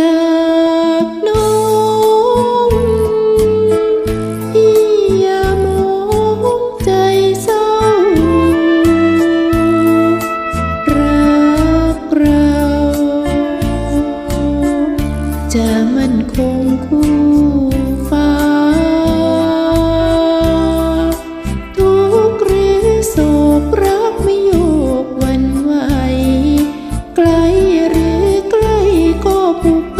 จากน้องยามองใจเศร้า รักเรา จะมั่นคงคู่ Thank you.